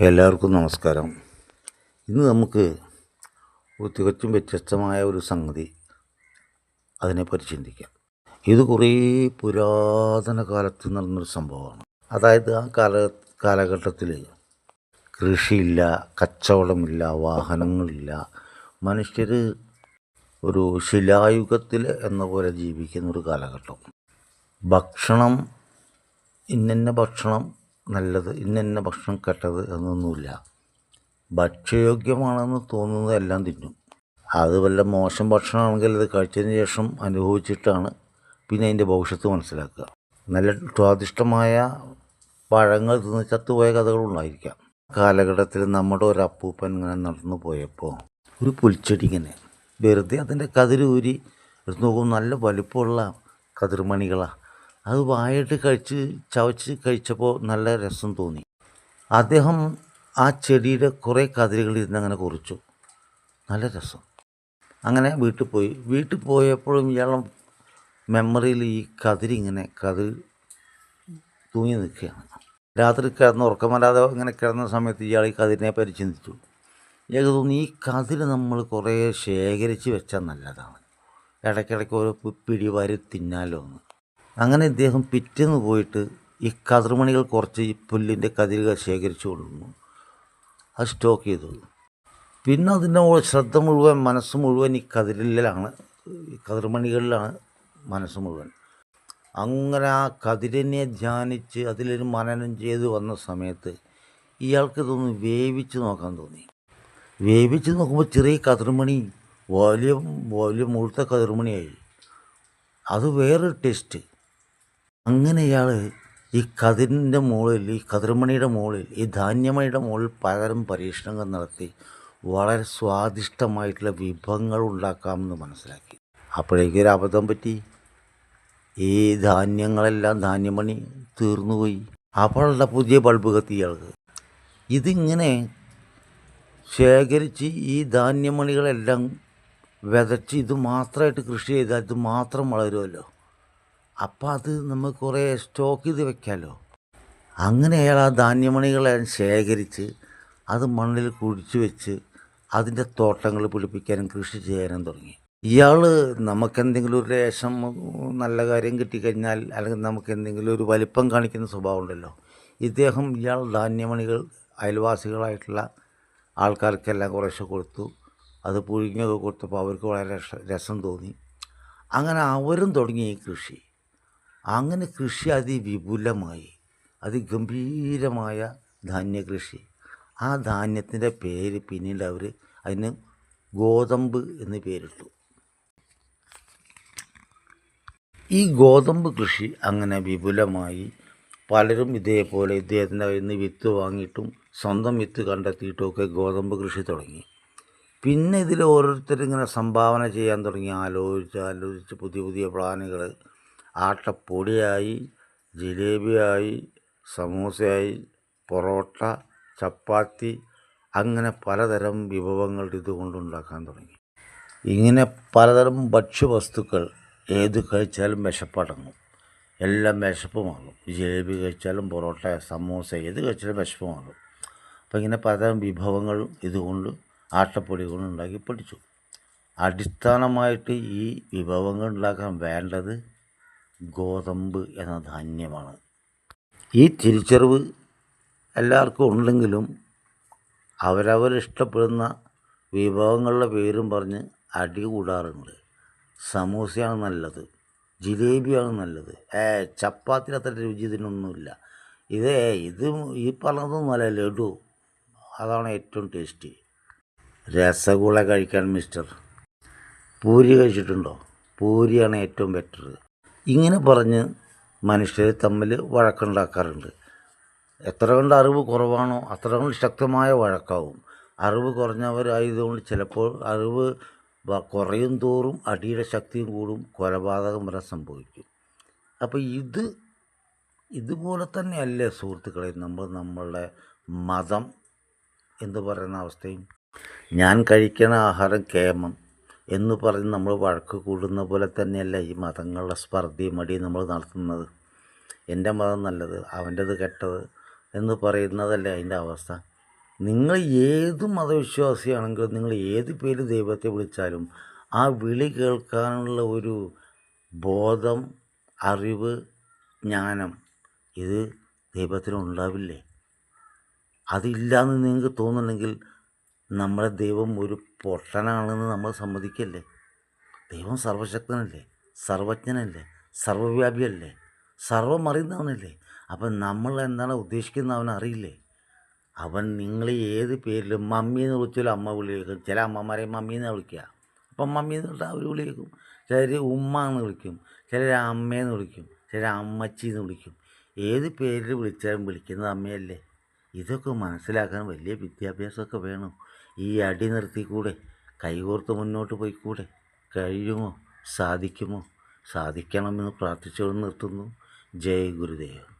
എല്ലാവർക്കും നമസ്കാരം. ഇന്ന് നമുക്ക് ഒരു തികച്ചും വ്യത്യസ്തമായ ഒരു സംഗതി അതിനെപ്പറ്റി ചിന്തിക്കാം. ഇത് കുറേ പുരാതന കാലത്ത് നടന്നൊരു സംഭവമാണ്. അതായത് ആ കാല കാലഘട്ടത്തിൽ കൃഷിയില്ല കച്ചവടമില്ല വാഹനങ്ങളില്ല. മനുഷ്യർ ഒരു ശിലായുഗത്തിൽ എന്ന പോലെ ജീവിക്കുന്ന ഒരു കാലഘട്ടം. ഭക്ഷണം ഇന്നന്ന ഭക്ഷണം നല്ലത് ഇന്നെന്നെ ഭക്ഷണം കെട്ടത് എന്നൊന്നുമില്ല. ഭക്ഷ്യയോഗ്യമാണെന്ന് തോന്നുന്നതെല്ലാം തിന്നും. അത് വല്ല മോശം ഭക്ഷണമാണെങ്കിൽ അത് കഴിച്ചതിന് ശേഷം അനുഭവിച്ചിട്ടാണ് പിന്നെ അതിന്റെ ഭവിഷ്യത്ത് മനസ്സിലാക്കുക. നല്ല സ്വാദിഷ്ടമായ പഴങ്ങൾ തിന്ന് ചത്തുപോയ കഥകളുണ്ടായിരിക്കാം കാലഘട്ടത്തിൽ നമ്മുടെ ഒരു അപ്പൂപ്പൻ ഇങ്ങനെ നടന്നു പോയപ്പോൾ ഒരു പുൽച്ചെടി ഇങ്ങനെ വെറുതെ അതിന്റെ കതിരൂരി എടുത്ത് നോക്കുമ്പോൾ നല്ല വലിപ്പമുള്ള കതിർമണികളാണ് അത് വായിട്ട് കഴിച്ച് ചവച്ച് കഴിച്ചപ്പോൾ നല്ല രസം തോന്നി. അദ്ദേഹം ആ ചെടിയുടെ കുറേ കതിരുകൾ ഇരുന്ന് അങ്ങനെ കുറിച്ചു. നല്ല രസം. അങ്ങനെ വീട്ടിൽ പോയി. വീട്ടിൽ പോയപ്പോഴും ഇയാളെ മെമ്മറിയിൽ ഈ കതിരി ഇങ്ങനെ കതിർ തൂങ്ങി നിൽക്കുകയാണ്. രാത്രി കിടന്ന് ഉറക്കം ഇങ്ങനെ കിടന്ന സമയത്ത് ഇയാൾ ഈ കതിരിനെ പരിചിന്തിച്ചു ചിന്തിച്ചു. ഇയാൾക്ക് തോന്നി ഈ കതിര് നമ്മൾ കുറേ ശേഖരിച്ച് വെച്ചാൽ നല്ലതാണ്. ഇടയ്ക്കിടയ്ക്ക് ഓരോ പി- പിടി വാരി തിന്നാലോ എന്ന് അങ്ങനെ ഇദ്ദേഹം പിറ്റേന്ന് പോയിട്ട് ഈ കതിർമണികൾ കുറച്ച് പുല്ലിന്റെ കതിരുകൾ ശേഖരിച്ചു കൊണ്ടുവന്നു അത് സ്റ്റോക്ക് ചെയ്തു. പിന്നെ അതിന്റെ ശ്രദ്ധ മുഴുവൻ മനസ്സ് മുഴുവൻ ഈ കതിരിലാണ് ഈ കതിർമണികളിലാണ് മനസ്സ് മുഴുവൻ. അങ്ങനെ ആ കതിരിനെ ധ്യാനിച്ച് അതിലൊരു മനനം ചെയ്ത് വന്ന സമയത്ത് ഇയാൾക്ക് ഇതൊന്ന് വേവിച്ച് നോക്കാൻ തോന്നി. വേവിച്ച് നോക്കുമ്പോൾ ചെറിയ കതിർമണി വലിയ വലിയ മുഴുത്ത കതിർമണിയായി. അത് വേറൊരു ടേസ്റ്റ് അങ്ങനെ ഇയാൾ ഈ കതിരിന്റെ മുകളിൽ ഈ കതിർമണിയുടെ മുകളിൽ ഈ ധാന്യമണിയുടെ മുകളിൽ പലതരം പരീക്ഷണങ്ങൾ നടത്തി വളരെ സ്വാദിഷ്ടമായിട്ടുള്ള വിഭവങ്ങൾ ഉണ്ടാക്കാമെന്ന് മനസ്സിലാക്കി. അപ്പോഴേക്കൊരു അബദ്ധം പറ്റി. ഈ ധാന്യങ്ങളെല്ലാം ധാന്യമണി തീർന്നുപോയി അപ്പോഴുള്ള പുതിയ ബൾബ് കത്തി ഇയാൾക്ക്. ഇതിങ്ങനെ ശേഖരിച്ച് ഈ ധാന്യമണികളെല്ലാം വിതച്ച് ഇത് മാത്രമായിട്ട് കൃഷി ചെയ്താൽ ഇത് മാത്രം വളരുമല്ലോ. അപ്പം അത് നമുക്ക് കുറേ സ്റ്റോക്ക് ചെയ്ത് വെക്കാമല്ലോ അങ്ങനെ അയാൾ ആ ധാന്യമണികളെ ശേഖരിച്ച് അത് മണ്ണിൽ കുഴിച്ചു വെച്ച് അതിന്റെ തോട്ടങ്ങൾ പിടിപ്പിക്കാനും കൃഷി ചെയ്യാനും തുടങ്ങി. ഇയാൾ നമുക്കെന്തെങ്കിലും ഒരു ലേശം നല്ല കാര്യം കിട്ടിക്കഴിഞ്ഞാൽ അല്ലെങ്കിൽ നമുക്ക് എന്തെങ്കിലും ഒരു വലിപ്പം കാണിക്കുന്ന സ്വഭാവം ഉണ്ടല്ലോ. ഇദ്ദേഹം ഇയാൾ ധാന്യമണികൾ അയൽവാസികളായിട്ടുള്ള ആൾക്കാർക്കെല്ലാം കുറേശ്ശെ കൊടുത്തു. അത് പുഴുങ്ങിയൊക്കെ കൊടുത്തപ്പോൾ അവർക്ക് വളരെ രസം തോന്നി. അങ്ങനെ അവരും തുടങ്ങി ഈ കൃഷി. അങ്ങനെ കൃഷി അതിവിപുലമായി. അതിഗംഭീരമായ ധാന്യകൃഷി. ആ ധാന്യത്തിന്റെ പേര് പിന്നീട് അവർ അതിന് ഗോതമ്പ് എന്ന് പേരിട്ടു. ഈ ഗോതമ്പ് കൃഷി അങ്ങനെ വിപുലമായി പലരും ഇതേപോലെ ഇദ്ദേഹത്തിന്റെ കയ്യിൽ നിന്ന് വിത്ത് വാങ്ങിയിട്ടും സ്വന്തം വിത്ത് കണ്ടെത്തിയിട്ടുമൊക്കെ ഗോതമ്പ് കൃഷി തുടങ്ങി. പിന്നെ ഇതിൽ ഓരോരുത്തരിങ്ങനെ സംഭാവന ചെയ്യാൻ തുടങ്ങി. ആലോചിച്ച് ആലോചിച്ച് പുതിയ പുതിയ പ്ലാനുകൾ ആട്ടപ്പൊടിയായി ജിലേബിയായി സമൂസയായി പൊറോട്ട ചപ്പാത്തി അങ്ങനെ പലതരം വിഭവങ്ങൾ ഇതുകൊണ്ടുണ്ടാക്കാൻ തുടങ്ങി. ഇങ്ങനെ പലതരം ഭക്ഷ്യവസ്തുക്കൾ ഏത് കഴിച്ചാലും വിശപ്പടങ്ങും എല്ലാം വിശപ്പ് മാറും ജിലേബി കഴിച്ചാലും പൊറോട്ട സമൂസ ഏത് കഴിച്ചാലും വിശപ്പ് മാറും അപ്പം ഇങ്ങനെ പലതരം വിഭവങ്ങൾ ഇതുകൊണ്ട് ആട്ടപ്പൊടി കൊണ്ട് ഉണ്ടാക്കി പഠിച്ചു. അടിസ്ഥാനമായിട്ട് ഈ വിഭവങ്ങൾ ഉണ്ടാക്കാൻ വേണ്ടത് ഗോതമ്പ് എന്ന ധാന്യമാണ്. ഈ തിരിച്ചറിവ് എല്ലാവർക്കും ഉണ്ടെങ്കിലും അവരവരിഷ്ടപ്പെടുന്ന വിഭവങ്ങളുടെ പേരും പറഞ്ഞ് അടി കൂടാറുണ്ട്. സമൂസയാണ് നല്ലത് ജിലേബിയാണ് നല്ലത്. ഏ ചപ്പാത്തിന് അത്ര രുചി ഇതിനൊന്നുമില്ല. ഇത് ഇത് ഈ പറഞ്ഞതൊന്നുമല്ല ലഡു. അതാണ് ഏറ്റവും ടേസ്റ്റി. രസഗുള കഴിക്കാൻ മിസ്റ്റർ. പൂരി കഴിച്ചിട്ടുണ്ടോ? പൂരിയാണ് ഏറ്റവും ബെറ്റർ ഇങ്ങനെ പറഞ്ഞ് മനുഷ്യർ തമ്മിൽ വഴക്കുണ്ടാക്കാറുണ്ട്. എത്ര കണ്ട് അറിവ് കുറവാണോ അത്ര കൊണ്ട് ശക്തമായ വഴക്കാവും. അറിവ് കുറഞ്ഞവരായതുകൊണ്ട് ചിലപ്പോൾ അറിവ് കുറയും തോറും അടിയുടെ ശക്തിയും കൂടും കൊലപാതകം വരെ സംഭവിക്കും. അപ്പോൾ ഇത് ഇതുപോലെ തന്നെയല്ലേ സുഹൃത്തുക്കളെ നമ്മൾ നമ്മളുടെ മതം എന്ന് പറയുന്ന അവസ്ഥയും? ഞാൻ കഴിക്കുന്ന ആഹാരം കേമം. എന്ന് പറഞ്ഞ് നമ്മൾ വഴക്ക് കൂടുന്ന പോലെ തന്നെയല്ല ഈ മതങ്ങളുടെ സ്പർദ്ധയും മടിയും നമ്മൾ നടത്തുന്നത്. എന്റെ മതം നല്ലത് അവന്റെത് കെട്ടത് എന്ന് പറയുന്നതല്ലേ അതിന്റെ അവസ്ഥ. നിങ്ങൾ ഏത് മതവിശ്വാസിയാണെങ്കിലും നിങ്ങൾ ഏത് പേര് ദൈവത്തെ വിളിച്ചാലും ആ വിളി കേൾക്കാനുള്ള ഒരു ബോധം അറിവ് ജ്ഞാനം ഇത് ദൈവത്തിനുണ്ടാവില്ലേ അതില്ലാന്ന് നിങ്ങൾക്ക് തോന്നുന്നുണ്ടെങ്കിൽ നമ്മുടെ ദൈവം ഒരു പൊട്ടനാണെന്ന് നമ്മൾ സമ്മതിക്കല്ലേ? ദൈവം സർവശക്തനല്ലേ? സർവജ്ഞനല്ലേ? സർവവ്യാപിയല്ലേ? സർവം അറിയുന്നവനല്ലേ അപ്പം നമ്മൾ എന്താണ് ഉദ്ദേശിക്കുന്നത് അവൻ അറിയില്ലേ? അവൻ നിങ്ങൾ ഏത് പേരിലും മമ്മി എന്ന് വിളിച്ചാലും അമ്മ വിളി കേൾക്കും ചില അമ്മമാരെ മമ്മി എന്ന് വിളിക്കുക. അപ്പം മമ്മി എന്ന് വിളിച്ചാൽ അവർ വിളി കേൾക്കും ചിലർ ഉമ്മ എന്ന് വിളിക്കും. ചിലർ അമ്മയെന്ന് വിളിക്കും. ചിലർ അമ്മച്ചി എന്ന് വിളിക്കും. ഏത് പേരിൽ വിളിച്ചാലും വിളിക്കുന്നത് അമ്മയല്ലേ? ഇതൊക്കെ മനസ്സിലാക്കാൻ വലിയ വിദ്യാഭ്യാസമൊക്കെ വേണം. ഈ അടി നിർത്തിക്കൂടെ? കൈകോർത്ത് മുന്നോട്ട് പോയിക്കൂടെ? കഴിയുമോ? സാധിക്കുമോ? സാധിക്കണമെന്ന് പ്രാർത്ഥിച്ചുകൊണ്ട് നിർത്തുന്നു. ജയ ഗുരുദേവ്.